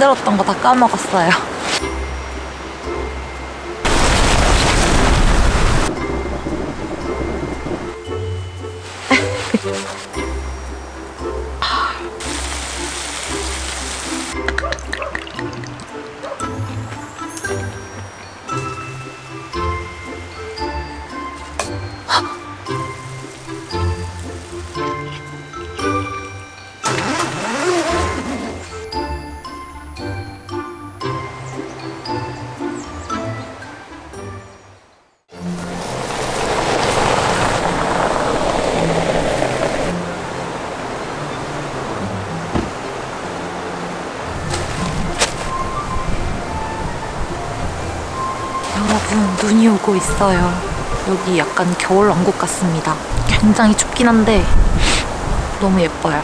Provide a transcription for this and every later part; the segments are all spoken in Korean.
힘들었던 거 다 까먹었어요. 있어요. 여기 약간 겨울 왕국 같습니다. 굉장히 춥긴 한데 너무 예뻐요.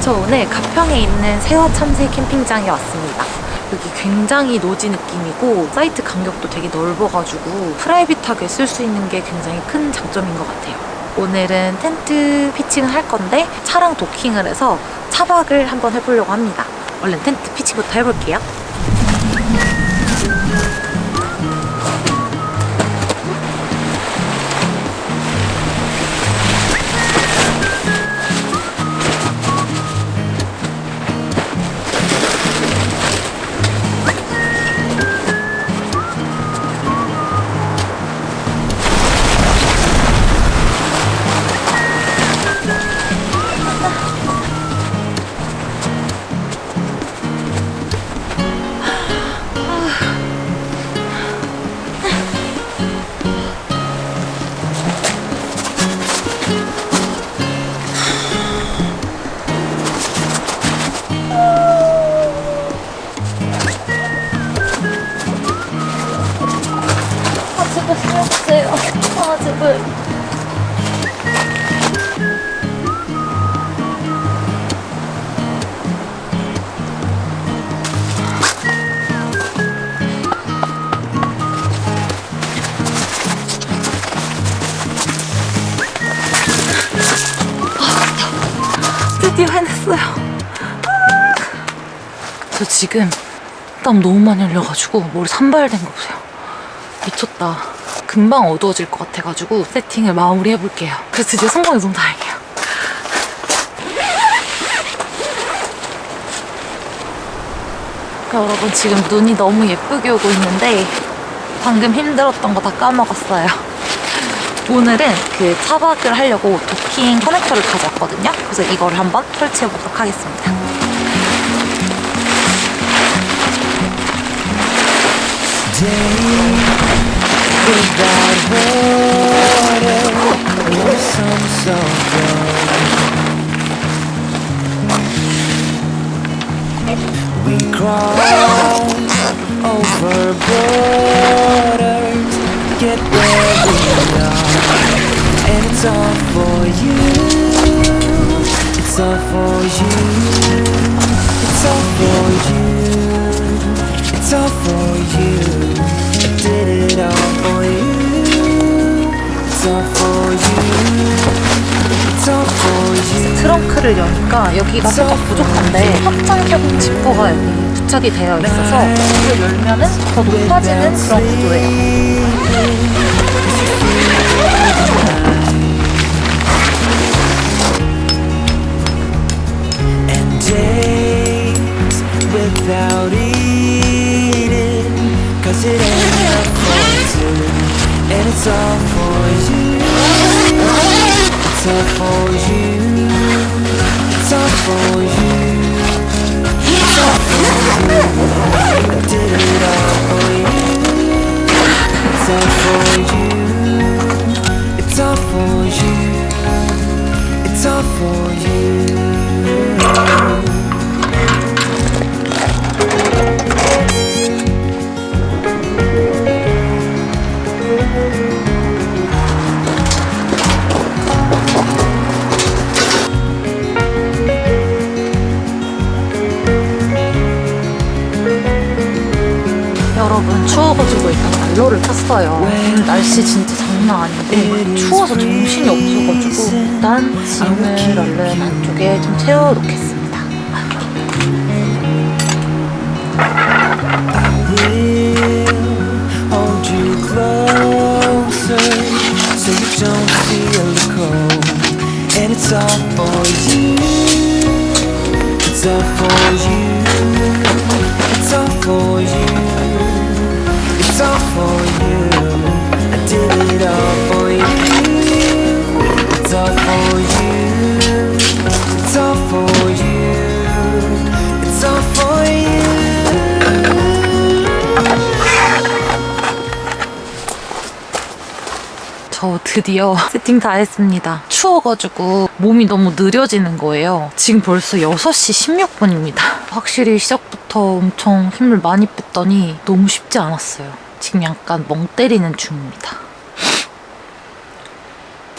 저 오늘 가평에 있는 세화 참새 캠핑장에 왔습니다. 여기 굉장히 노지 느낌이고 사이트 간격도 되게 넓어가지고 프라이빗하게 쓸 수 있는 게 굉장히 큰 장점인 것 같아요. 오늘은 텐트 피칭을 할 건데 차랑 도킹을 해서 차박을 한번 해보려고 합니다. 얼른 텐트 피칭부터 해볼게요. 지금 땀 너무 많이 흘려가지고 머리 산발된 거 보세요. 미쳤다. 금방 어두워질 것 같아가지고 세팅을 마무리 해볼게요. 그래서 드디어 성공해서 너무 다행이에요. 여러분 지금 눈이 너무 예쁘게 오고 있는데 방금 힘들었던 거 다 까먹었어요. 오늘은 그 차박을 하려고 도킹 커넥터를 가져왔거든요. 그래서 이걸 한번 설치해 보도록 하겠습니다. Without water or some sorrow. We crawl over borders, get where we are, and it's all for you. It's all for you. It's all for you. It's all for you. 트렁크를 여니까 여기가 살짝 부족한데 확장형 지퍼가 여기 부착이 되어 있어서 이걸 열면은 더 높아지는 그런 구조예요. And days without eating Cause it ain't enough for two And it's all for you It's all for you It's all for you It's all for you I did it all for you It's all for you 샀어요. 날씨 진짜 장난 아닌데 추워서 정신이 없어가지고 일단 짐을 얼른 안쪽에 좀 채워놓겠습니다. It's It's all for you I did it all for you It's all for you It's all for you It's all for you 저 드디어 세팅 다 했습니다. 추워가지고 몸이 너무 느려지는 거예요. 지금 벌써 6시 16분입니다. 확실히 시작부터 엄청 힘을 많이 뺐더니 너무 쉽지 않았어요. 지금 약간 멍 때리는 중입니다.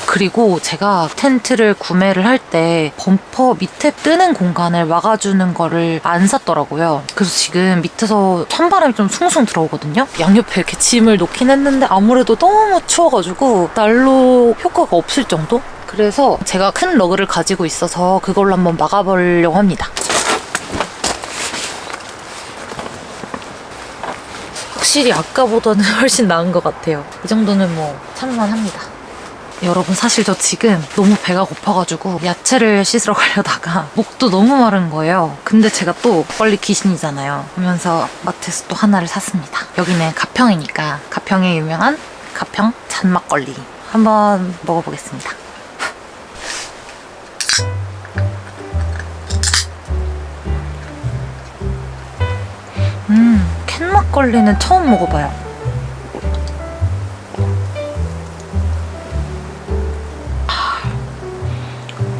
그리고 제가 텐트를 구매를 할 때 범퍼 밑에 뜨는 공간을 막아주는 거를 안 샀더라고요. 그래서 지금 밑에서 찬바람이 좀 숭숭 들어오거든요. 양옆에 이렇게 짐을 놓긴 했는데 아무래도 너무 추워가지고 난로 효과가 없을 정도? 그래서 제가 큰 러그를 가지고 있어서 그걸로 한번 막아보려고 합니다. 확실히 아까보다는 훨씬 나은 것 같아요. 이 정도는 뭐 참만합니다. 여러분 사실 저 지금 너무 배가 고파가지고 야채를 씻으러 가려다가 목도 너무 마른 거예요. 근데 제가 또 막걸리 귀신이잖아요. 하면서 마트에서 또 하나를 샀습니다. 여기는 가평이니까 가평에 유명한 가평 잔막걸리 한번 먹어보겠습니다. 음, 캔 막걸리는 처음 먹어봐요.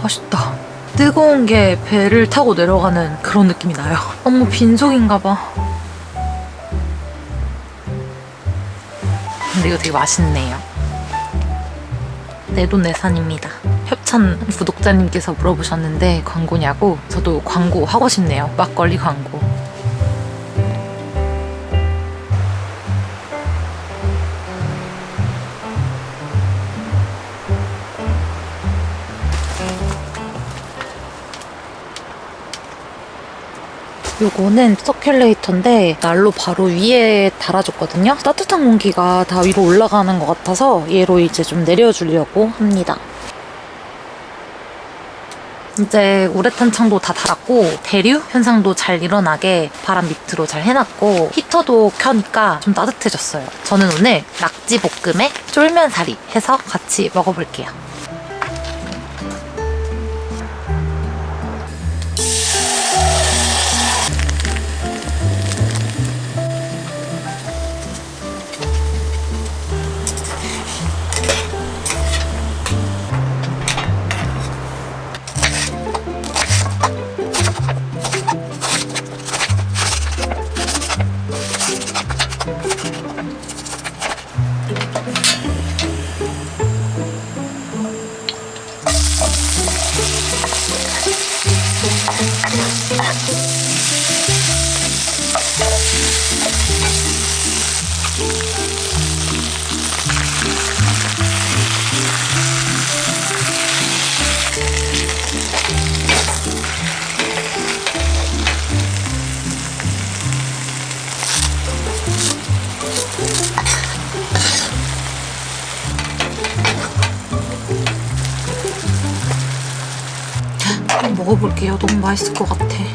맛있다. 뜨거운 게 배를 타고 내려가는 그런 느낌이 나요. 너무 빈속인가 봐. 근데 이거 되게 맛있네요. 내돈내산입니다. 협찬 구독자님께서 물어보셨는데 광고냐고? 저도 광고 하고 싶네요. 막걸리 광고. 요거는 서큘레이터인데 난로 바로 위에 달아줬거든요. 따뜻한 공기가 다 위로 올라가는 것 같아서 얘로 이제 좀 내려주려고 합니다. 이제 우레탄 창도 다 달았고 대류 현상도 잘 일어나게 바람 밑으로 잘 해놨고 히터도 켜니까 좀 따뜻해졌어요. 저는 오늘 낙지 볶음에 쫄면사리 해서 같이 먹어볼게요. 너무 맛있을 것 같아.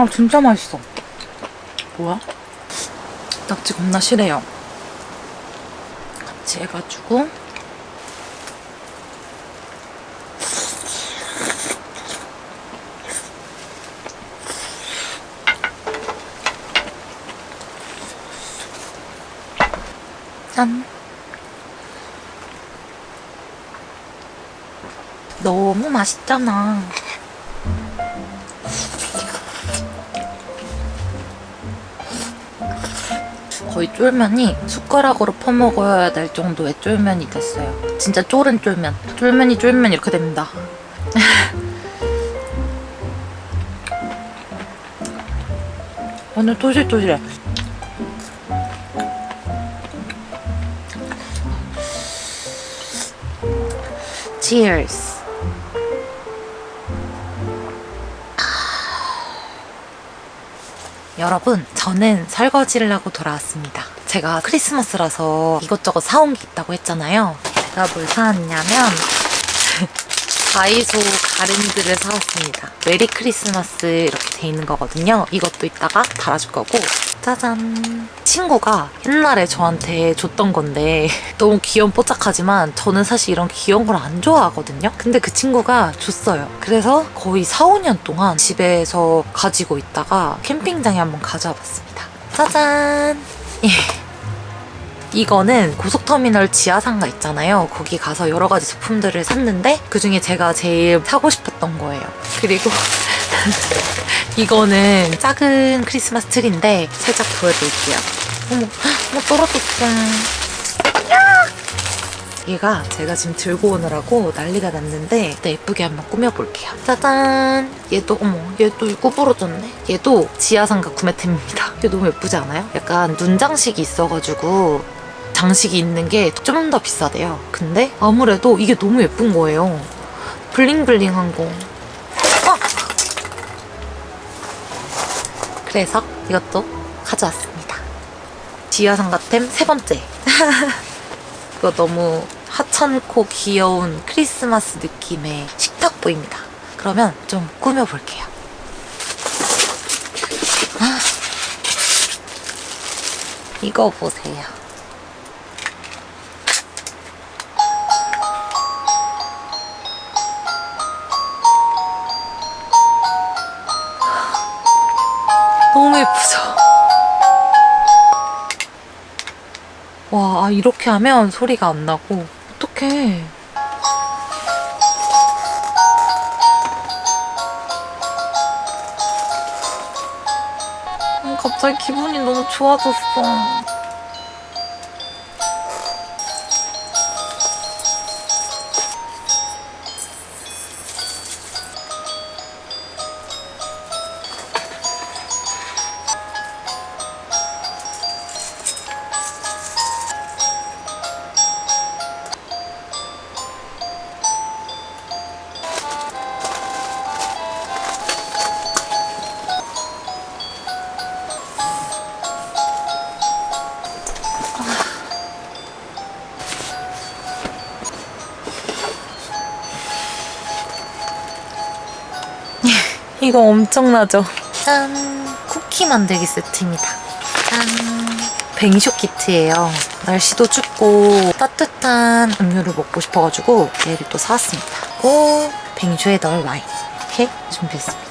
아 진짜 맛있어. 뭐야? 낙지 겁나 싫어요. 같이 해가지고 짠. 너무 맛있잖아. 거의 쫄면이 숟가락으로 퍼먹어야 될 정도의 쫄면이 됐어요. 진짜 쫄은 쫄면. 쫄면이 쫄면 이렇게 됩니다. 오늘 토실토실해. Cheers. 여러분, 저는 설거지를 하고 돌아왔습니다. 제가 크리스마스라서 이것저것 사온 게 있다고 했잖아요. 제가 뭘 사왔냐면 다이소 가랜드를 사왔습니다. 메리 크리스마스 이렇게 돼 있는 거거든요. 이것도 이따가 달아줄 거고 짜잔. 친구가 옛날에 저한테 줬던 건데 너무 귀염 뽀짝하지만 저는 사실 이런 귀여운 걸 안 좋아하거든요. 근데 그 친구가 줬어요. 그래서 거의 4, 5년 동안 집에서 가지고 있다가 캠핑장에 한번 가져와 봤습니다. 짜잔. 예. 이거는 고속터미널 지하상가 있잖아요. 거기 가서 여러 가지 제품들을 샀는데 그 중에 제가 제일 사고 싶었던 거예요. 그리고 이거는 작은 크리스마스 트리인데 살짝 보여드릴게요. 어머, 어머 떨어졌어. 야! 얘가 제가 지금 들고 오느라고 난리가 났는데 일단 예쁘게 한번 꾸며볼게요. 짜잔! 얘도 어머 얘도 이거 부러졌네. 얘도 지하상가 구매템입니다. 이게 너무 예쁘지 않아요? 약간 눈장식이 있어가지고 장식이 있는 게 좀 더 비싸대요. 근데 아무래도 이게 너무 예쁜 거예요. 블링블링한 거. 어! 그래서 이것도 가져왔습니다. 지하상가템 세 번째. 이거 너무 하찮고 귀여운 크리스마스 느낌의 식탁 보입니다. 그러면 좀 꾸며볼게요. 아, 이거 보세요. 아, 이렇게 하면 소리가 안 나고. 어떡해. 음, 갑자기 기분이 너무 좋아졌어. 이거 엄청나죠? 짠! 쿠키 만들기 세트입니다. 짠! 뱅쇼 키트예요. 날씨도 춥고 따뜻한 음료를 먹고 싶어가지고 얘를 또 사왔습니다. 그리고 뱅쇼에 넣을 와인 이렇게 준비했습니다.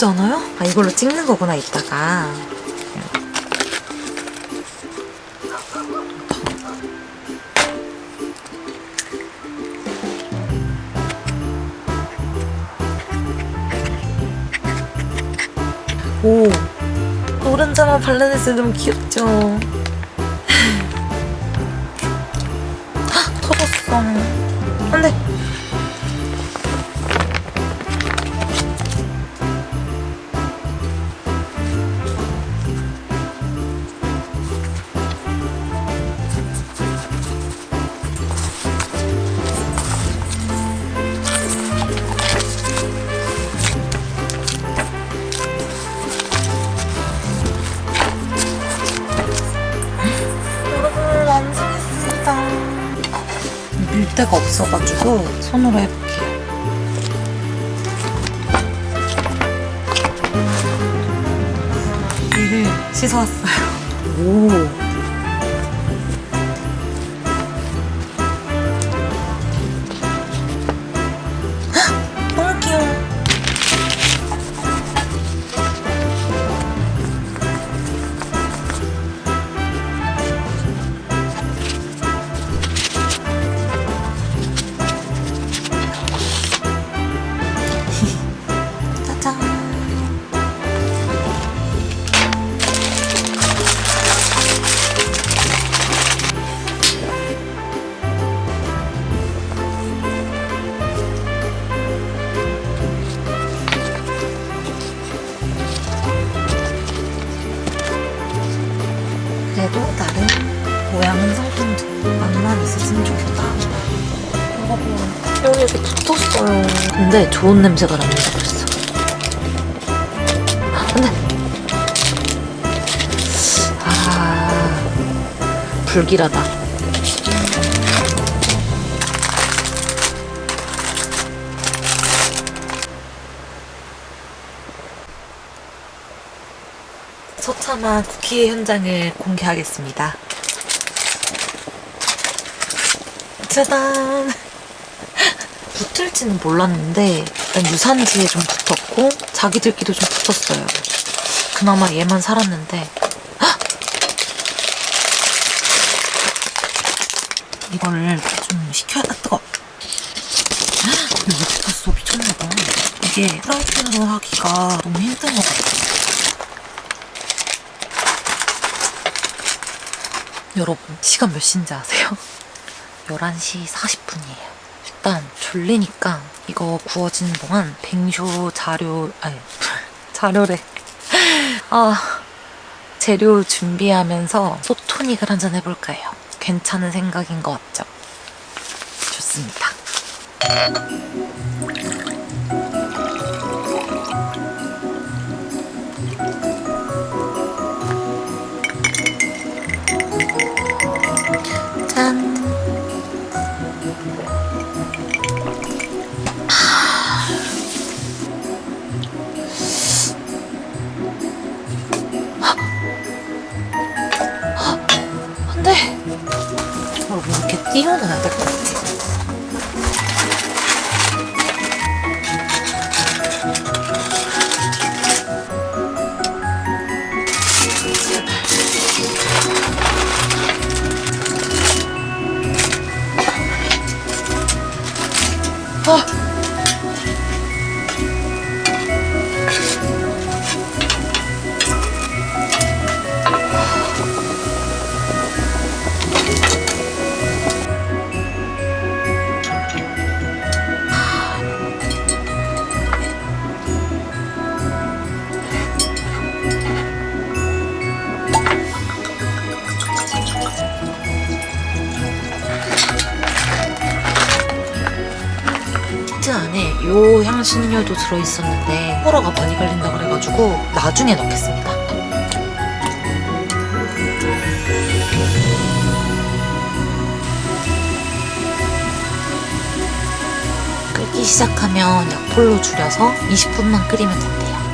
귀엽지 않아요? 아, 이걸로 찍는 거구나, 이따가. 오, 노른자만 발라냈을 때 너무 귀엽죠? 헉, 터졌어. 안 돼. 손으로 해볼게요. 이를 씻어왔어요. 오. 좋은 냄새가 납니다 벌써. 아, 근데 아 불길하다. 처참한 쿠키 현장을 공개하겠습니다. 짜잔! 붙을지는 몰랐는데 일단 유산지에 좀 붙었고 자기들끼리 좀 붙었어요. 그나마 얘만 살았는데 헉! 이거를 좀 식혀야 아 뜨거. 이거 왜 붙었어 미쳤나봐. 이게 프라이팬으로 하기가 너무 힘든 것 같아. 여러분 시간 몇 시인지 아세요? 11시 40분이에요. 일단 졸리니까 이거 구워지는 동안 뱅쇼 자료 아니 자료래. 아 재료 준비하면서 소토닉을 한잔 해볼까요? 괜찮은 생각인 것 같죠? 좋습니다. 여러분, 이렇게 띄워놔 있었는데 호러가 많이 걸린다 그래가지고 나중에 넣겠습니다. 끓기 시작하면 약불로 줄여서 20분만 끓이면 된대요.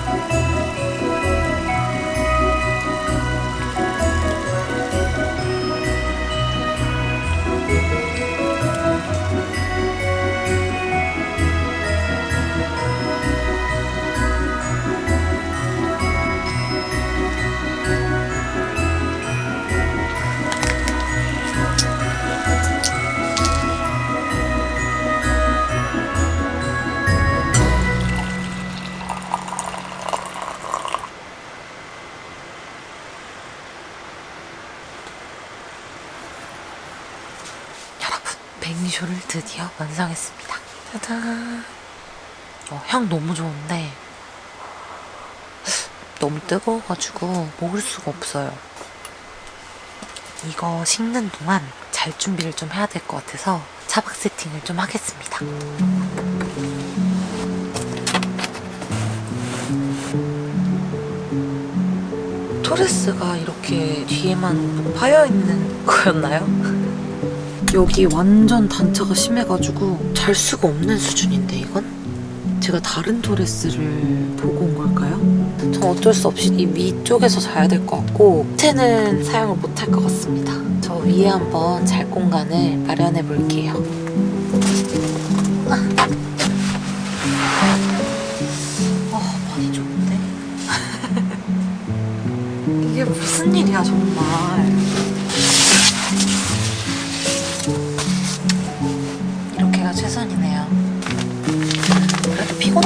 어, 향 너무 좋은데 너무 뜨거워가지고 먹을 수가 없어요. 이거 식는 동안 잘 준비를 좀 해야 될 것 같아서 차박 세팅을 좀 하겠습니다. 토레스가 이렇게 뒤에만 파여 있는 거였나요? 여기 완전 단차가 심해가지고 잘 수가 없는 수준인데 이건? 제가 다른 토레스를 보고 온 걸까요? 전 어쩔 수 없이 이 위쪽에서 자야 될 것 같고 밑에는 사용을 못 할 것 같습니다. 저 위에 한번 잘 공간을 마련해 볼게요. 아. 어, 많이 좋은데? 이게 무슨 일이야 정말.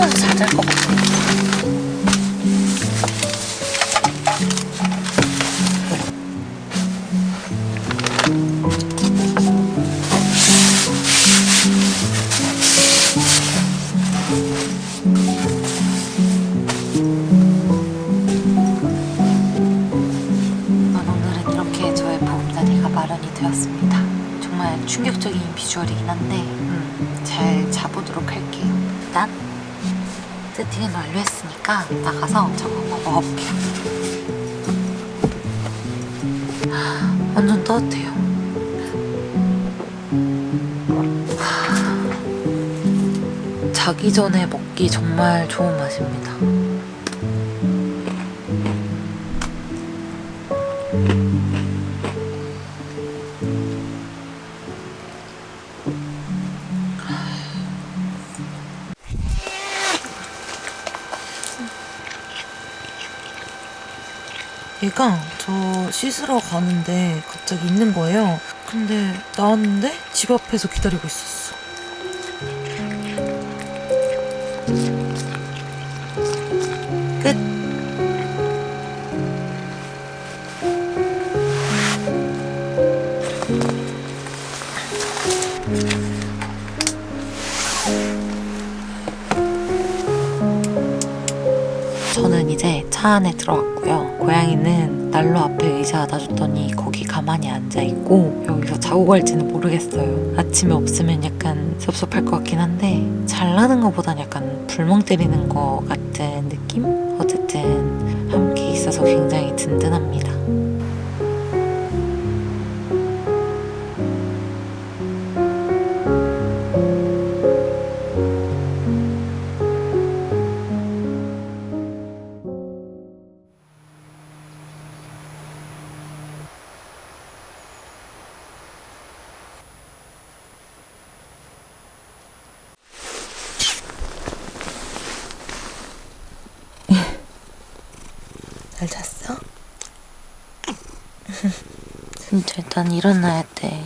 그래도 피 완료했으니까 나가서 저거 먹어볼게요. 완전 따뜻해요. 자기 전에 먹기 정말 좋은 맛입니다. 얘가 저 씻으러 가는데 갑자기 있는 거예요. 근데 나왔는데 집 앞에서 기다리고 있었어. 차 안에 들어왔고요. 고양이는 난로 앞에 의자 놔줬더니 거기 가만히 앉아 있고 여기서 자고 갈지는 모르겠어요. 아침에 없으면 약간 섭섭할 것 같긴 한데 잘라는 것보단 약간 불멍 때리는 것 같은 느낌? 어쨌든 함께 있어서 굉장히 든든합니다. 일단 일어나야 돼.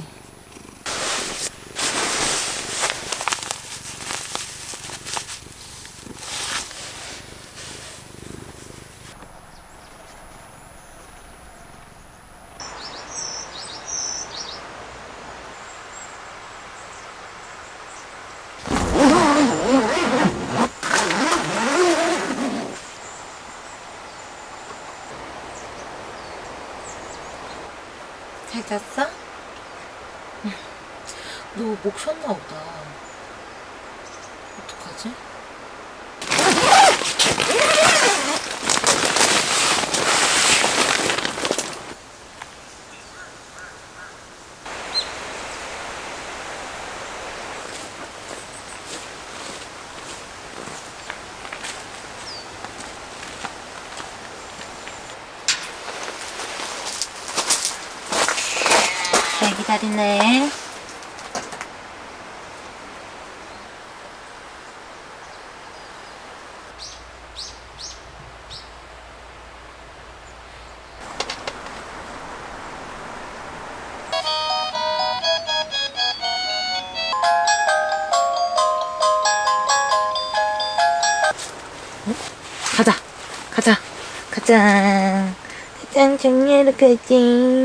잘 잤어? 너 목 쉬었나 보다. 어떡하지? 잘 기 다리네. 가자, 가자, 가자. 가자, 정리하러 가자.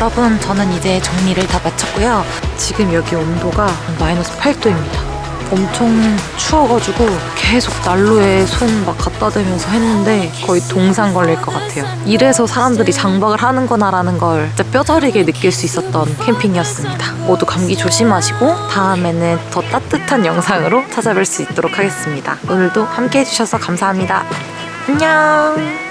여러분, 저는 이제 정리를 다 마쳤고요. 지금 여기 온도가 마이너스 8도입니다. 엄청 추워가지고 계속 난로에 손 막 갖다 대면서 했는데 거의 동상 걸릴 것 같아요. 이래서 사람들이 장박을 하는구나라는 걸 진짜 뼈저리게 느낄 수 있었던 캠핑이었습니다. 모두 감기 조심하시고 다음에는 더 따뜻한 영상으로 찾아뵐 수 있도록 하겠습니다. 오늘도 함께 해주셔서 감사합니다. 안녕!